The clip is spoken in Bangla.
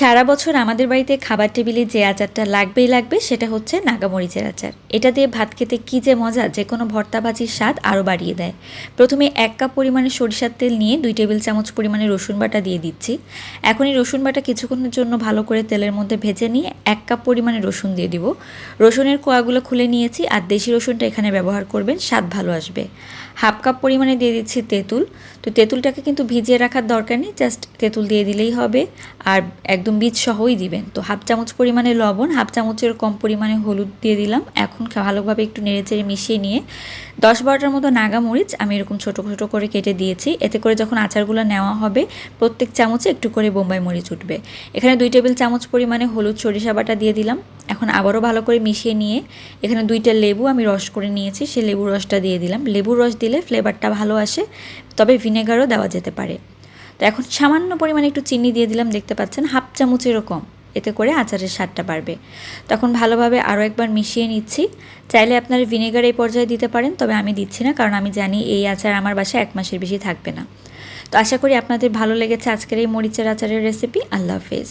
সারা বছর আমাদের বাড়িতে খাবার টেবিলে যে আচারটা লাগবেই লাগবে, সেটা হচ্ছে নাগামরিচের আচার। এটা দিয়ে ভাত খেতে কী যে মজা যে কোনো ভর্তা ভাজির স্বাদ আরও বাড়িয়ে দেয়। প্রথমে এক কাপ পরিমাণে সরিষার তেল নিয়ে দুই টেবিল চামচ পরিমাণে রসুন বাটা দিয়ে দিচ্ছি। এখন এই রসুন বাটা কিছুক্ষণের জন্য ভালো করে তেলের মধ্যে ভেজে নিয়ে এক কাপ পরিমাণে রসুন দিয়ে দিব। রসুনের কোয়াগুলো খুলে নিয়েছি আর দেশি রসুনটা এখানে ব্যবহার করবেন, স্বাদ ভালো আসবে। হাফ কাপ পরিমাণে দিয়ে দিচ্ছি তেঁতুল। তো তেঁতুলটাকে কিন্তু ভিজিয়ে রাখার দরকার নেই, জাস্ট তেঁতুল দিয়ে দিলেই হবে। আর একদম বীজ সহই দিবেন। তো হাফ চামচ পরিমাণে লবণ, হাফ চামচের কম পরিমাণে হলুদ দিয়ে দিলাম। এখন ভালোভাবে একটু নেড়েচেড়ে মিশিয়ে নিয়ে দশ বারোটার মতো নাগামরিচ আমি এরকম ছোটো ছোটো করে কেটে দিয়েছি। এতে করে যখন আচারগুলো নেওয়া হবে, প্রত্যেক চামচে একটু করে বোম্বাই মরিচ উঠবে। এখানে দুই টেবিল চামচ পরিমাণে হলুদ সরিষা বাটা দিয়ে দিলাম। এখন আবারও ভালো করে মিশিয়ে নিয়ে এখানে দুইটা লেবু আমি রস করে নিয়েছি, সেই লেবুর রসটা দিয়ে দিলাম। লেবুর রস দিলে ফ্লেভারটা ভালো আসে, তবে ভিনেগারও দেওয়া যেতে পারে। তো এখন সামান্য পরিমাণে একটু চিনি দিয়ে দিলাম, দেখতে পাচ্ছেন হাফ চামচ এরকম এতে করে আচারের স্বাদটা বাড়বে। তখন ভালোভাবে আরও একবার মিশিয়ে নিচ্ছি। চাইলে আপনার ভিনেগার এই পর্যায়ে দিতে পারেন, তবে আমি দিচ্ছি না, কারণ আমি জানি এই আচার আমার বাসায় এক মাসের বেশি থাকবে না। তো আশা করি আপনাদের ভালো লেগেছে আজকের এই মরিচের আচারের রেসিপি। আল্লাহ হাফেজ।